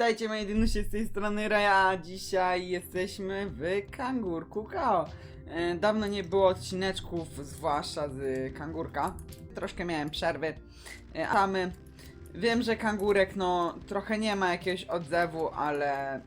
Witajcie moi dinusie, z tej strony Raja, dzisiaj jesteśmy w Kangurku Kao. E, Dawno nie było odcineczków, zwłaszcza z Kangurka. Troszkę miałem przerwy. E, a my, wiem, że Kangurek no trochę nie ma jakiegoś odzewu, ale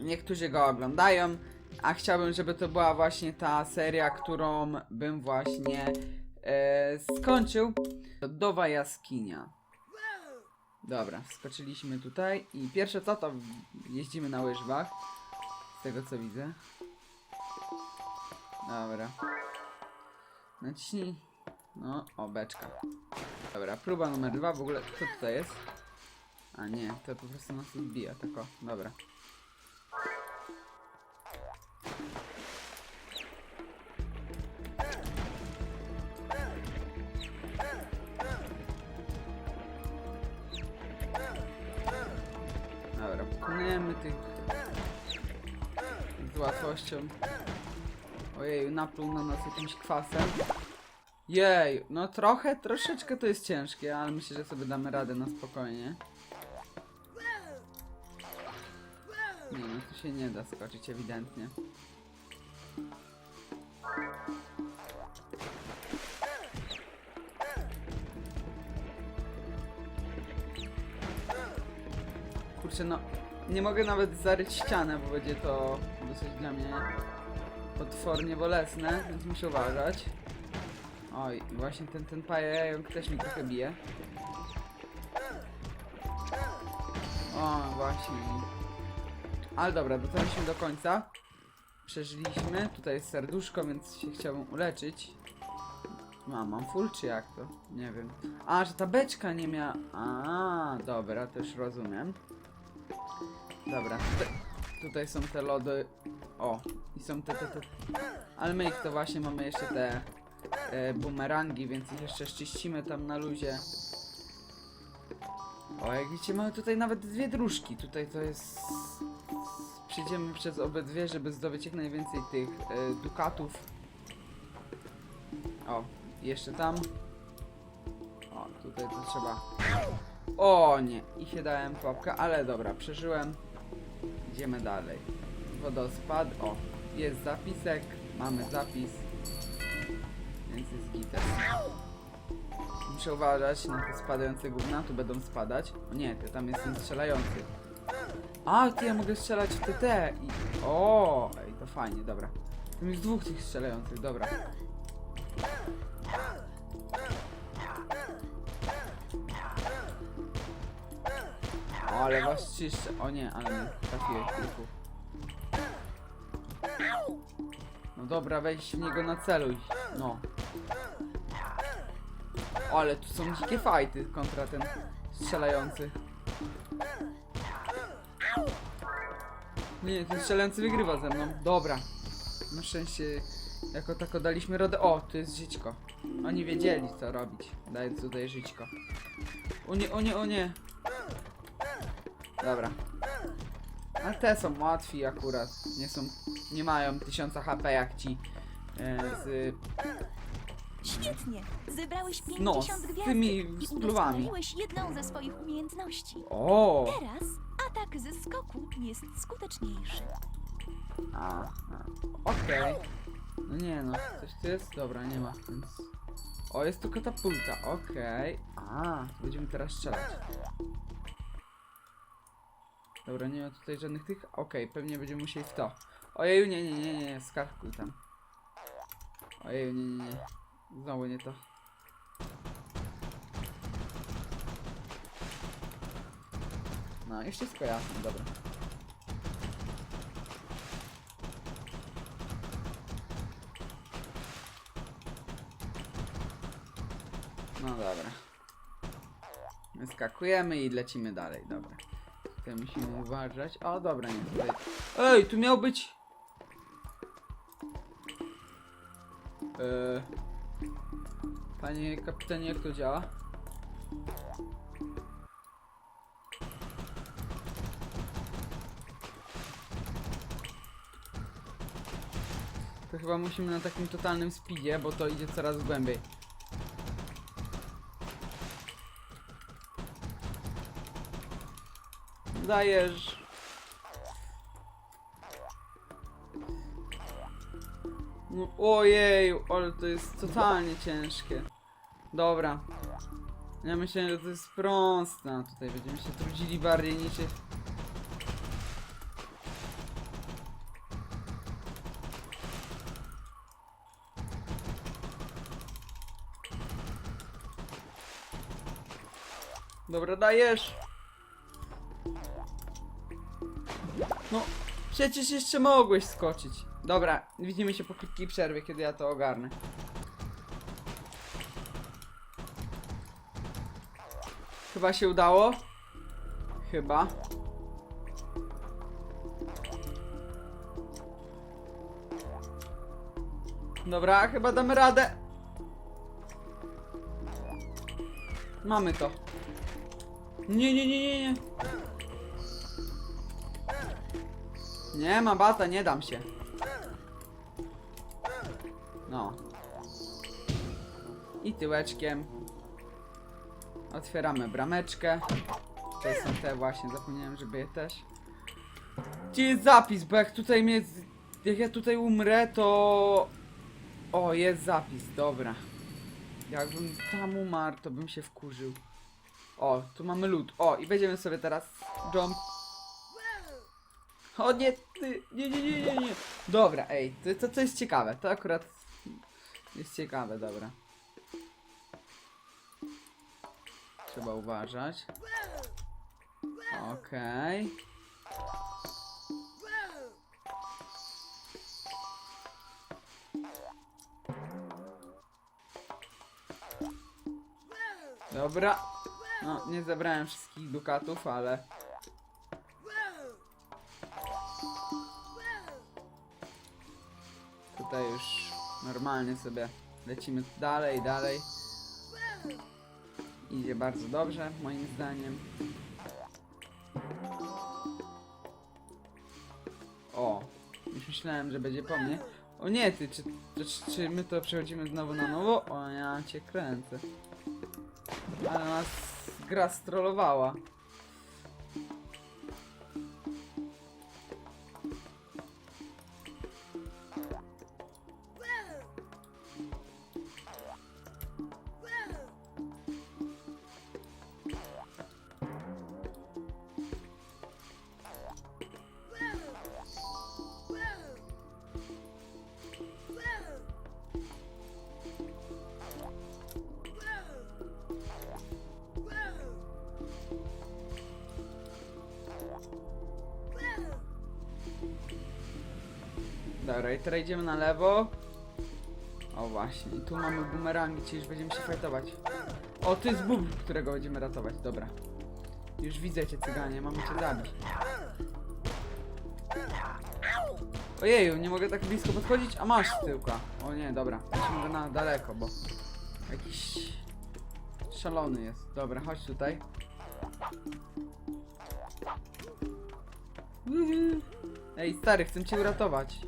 niektórzy go oglądają. A chciałbym, żeby to była właśnie ta seria, którą bym właśnie e, skończył. Lodowa jaskinia. Dobra, skoczyliśmy tutaj i pierwsze co to jeździmy na łyżwach. Z tego co widzę. Dobra. Naciśnij. No, o, beczka. Dobra, próba numer dwa. W ogóle, co tutaj jest? A nie, to po prostu nas odbija, o, dobra. Dobra, łatwością. Ojej, napluł na nas jakimś kwasem. Jej, no trochę, troszeczkę to jest ciężkie, ale myślę, że sobie damy radę na spokojnie. Nie no, tu się nie da skoczyć ewidentnie. Kurczę, no nie mogę nawet zaryć ścianę, bo będzie to dosyć dla mnie potwornie bolesne, więc muszę uważać. Oj, właśnie ten, ten pająk też mi trochę bije. O, właśnie. Ale dobra, dotarliśmy do końca. Przeżyliśmy. Tutaj jest serduszko, więc się chciałbym uleczyć. Mam, mam full czy jak to? Nie wiem. A, że ta beczka nie miała... A, dobra, to już rozumiem. Dobra, tutaj, są te lody. O, i są te, te, te. Ale my ich to właśnie mamy jeszcze te e, bumerangi, więc ich jeszcze szczyścimy tam na luzie. O, jak widzicie, mamy tutaj nawet dwie dróżki. Tutaj to jest. Przejdziemy przez obydwie, żeby zdobyć jak najwięcej tych e, dukatów. O, jeszcze tam. O, tutaj to trzeba. O nie, i się dałem pułapkę, ale dobra, przeżyłem. Idziemy dalej. Wodospad, o, jest zapisek, mamy zapis. Więc jest gites. Muszę uważać na te spadające gówna, tu będą spadać. O nie, to tam jest ten strzelający. A, ty ja mogę strzelać w TT i... O, ej, to fajnie, dobra. Tam jest dwóch tych strzelających, dobra. O, ale was czyszczę. O nie, ale nie trafiłeś kilku. No dobra, weź w niego na celuj. No. O, ale tu są dzikie fajty kontra ten strzelający. Nie, ten strzelający wygrywa ze mną. Dobra. Na szczęście jako tako daliśmy radę. O, tu jest żyćko. Oni wiedzieli co robić, dając tutaj żyćko. O nie, o nie, o nie. Dobra. Ale te są łatwi akurat. Nie są. Nie mają 1000 HP jak ci e, z. Świetnie! Zebrałeś 50 No, z gwiazdek tymi i spluwami. udoskonaliłeś jedną ze swoich umiejętności. O! Teraz atak ze skoku jest skuteczniejszy. A, a. Okej. No nie no, coś tu jest? Dobra, nie ma, więc... O, jest tu katapulta, okej. A, będziemy teraz strzelać. Dobra, nie ma tutaj żadnych tych... Okej, pewnie będziemy musieli w to. Ojeju, nie, nie, nie, nie, skakuj tam. Ojeju, nie, nie, nie. Znowu nie to. No i wszystko jasne, dobra. No dobra. Skakujemy i lecimy dalej, dobra. Musimy uważać. O, dobra, nie tutaj. Ej, tu miał być. Eee, panie kapitanie, jak to działa? To chyba musimy na takim totalnym speedzie, bo to idzie coraz głębiej. Dajesz. No, ojeju, ale to jest totalnie ciężkie. Dobra. Ja myślę, że to jest proste. A tutaj będziemy się trudzili bardziej niż się... Dobra, dajesz. Przecież jeszcze mogłeś skoczyć. Dobra, widzimy się po krótkiej przerwie, kiedy ja to ogarnę. Chyba się udało. Chyba. Dobra, chyba damy radę. Mamy to. Nie, nie, nie, nie, nie. Nie ma bata, nie dam się. No. I tyłeczkiem. Otwieramy brameczkę. To są te właśnie, zapomniałem, żeby je też. Gdzie jest zapis? Bo jak tutaj mnie. Jak ja tutaj umrę, to. O, jest zapis, dobra. Jakbym tam umarł, to bym się wkurzył. O, tu mamy lód. O, i będziemy sobie teraz jump. O nie, ty, nie, nie, nie, nie, nie. Dobra, ej, to, to, to jest ciekawe. To akurat jest ciekawe, dobra. Trzeba uważać. Okej. Dobra. No, nie zebrałem wszystkich dukatów, ale... Tutaj już normalnie sobie lecimy dalej, dalej. Idzie bardzo dobrze, moim zdaniem. O, już myślałem, że będzie po mnie. O nie, ty, czy, czy, czy my to przechodzimy znowu na nowo? O, ja cię kręcę. Ale nas gra strollowała. Dobra, i teraz idziemy na lewo. O właśnie, tu mamy bumerangi, czyli już będziemy się fajtować. O, to jest bubl, którego będziemy ratować, dobra. Już widzę cię, cyganie, mamy cię zabić. Ojeju, nie mogę tak blisko podchodzić, a masz tyłka. O nie, dobra, musimy go na daleko, bo jakiś szalony jest. Dobra, chodź tutaj. Ej, stary, chcę cię uratować.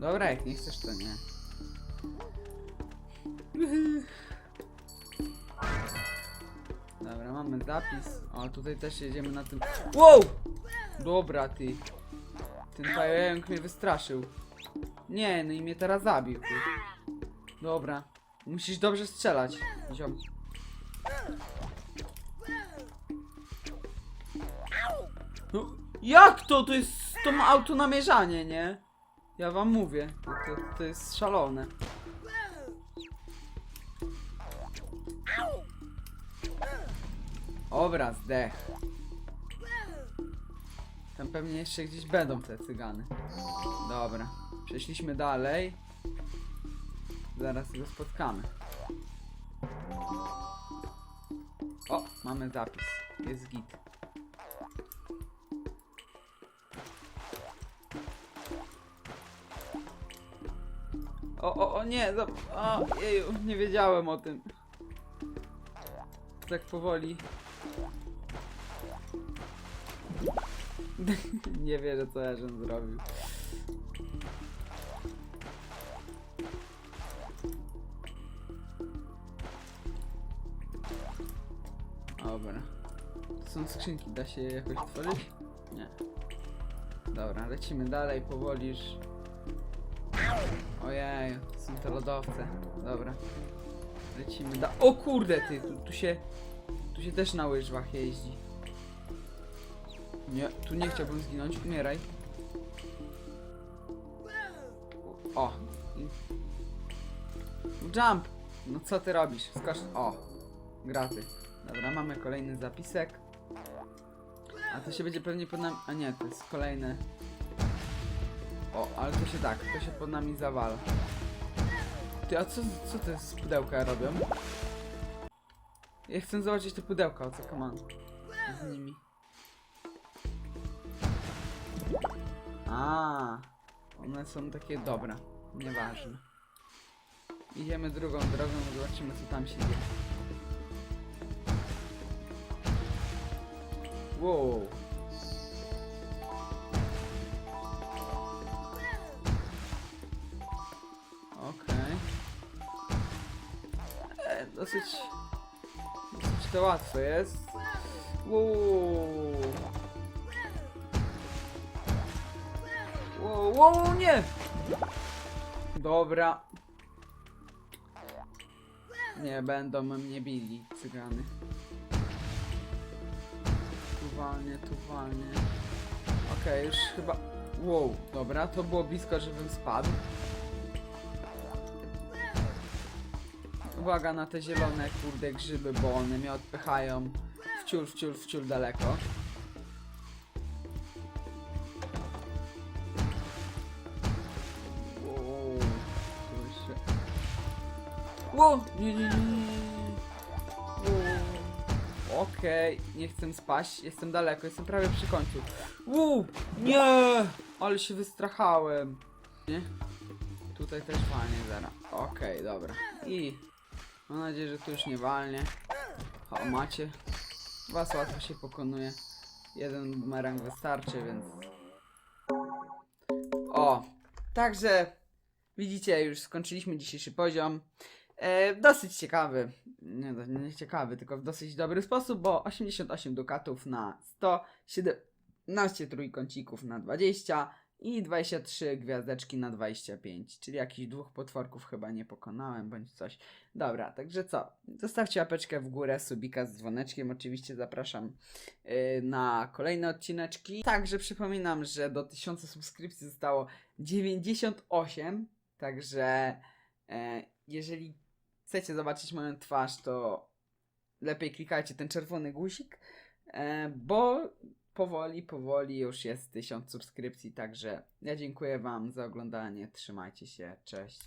Dobra, jak nie chcesz, to nie. Dobra, mamy zapis. O, tutaj też jedziemy na tym. Wow! Dobra, ty. Ten pająk mnie wystraszył. Nie, no i mnie teraz zabił. Ty. Dobra. Musisz dobrze strzelać, ziom. No, jak to? To jest to ma autonamierzanie, nie? Ja wam mówię. To, to, jest szalone. Obraz, dech. Tam pewnie jeszcze gdzieś będą te cygany. Dobra. Przeszliśmy dalej. Zaraz go spotkamy. O, mamy zapis. Jest git. O, o, o nie, za... o, jeju, nie wiedziałem o tym. Tak powoli. nie wierzę co Erzyn zrobił. Dobra. To są skrzynki, da się je jakoś otworzyć? Nie. Dobra, lecimy dalej, powolisz. Ojej, są te lodowce. Dobra. Lecimy da... O kurde ty, tu, tu się... Tu się też na łyżwach jeździ. Nie, tu nie chciałbym zginąć, umieraj. O. Jump! No co ty robisz? Skocz... O. Graty. Dobra, mamy kolejny zapisek. A to się będzie pewnie pod nami... A nie, to jest kolejne... O, ale to się tak, to się pod nami zawala. Ty, a co, co te pudełka robią? Ja chcę zobaczyć te pudełka, o co come Z nimi. A, one są takie dobre. Nieważne. Idziemy drugą drogą, zobaczymy co tam się dzieje. Wow. Dosyć... Dosyć to łatwe jest. Wow. Wow, nie! Dobra. Nie będą mnie bili, cygany. Tu walnie, tu walnie. Okej, już chyba... Wow, dobra, to było blisko, żebym spadł. Uwaga na te zielone, kurde, grzyby, bo one mnie odpychają wciul, wciul, wciul daleko. Wow, się... Nie, nie, nie. Okej, nie chcę spaść, jestem daleko, jestem prawie przy końcu. Wow, nie, ale się wystrachałem. Nie? Tutaj też walnie zaraz. Okej, dobra. I mam nadzieję, że tu już nie walnie. O, macie. Was łatwo się pokonuje. Jeden bumerang wystarczy, więc... O! Także widzicie, już skończyliśmy dzisiejszy poziom. E, dosyć ciekawy. Nie, nie ciekawy, tylko w dosyć dobry sposób, bo 88 dukatów na 100, 17 trójkącików na 20 i 23 gwiazdeczki na 25, czyli jakichś dwóch potworków chyba nie pokonałem, bądź coś. Dobra, także co? Zostawcie łapeczkę w górę, subika z dzwoneczkiem. Oczywiście zapraszam yy, na kolejne odcineczki. Także przypominam, że do 1000 subskrypcji zostało 98. Także e, jeżeli chcecie zobaczyć moją twarz, to lepiej klikajcie ten czerwony guzik, e, bo powoli, powoli już jest 1000 subskrypcji. Także ja dziękuję Wam za oglądanie. Trzymajcie się. Cześć.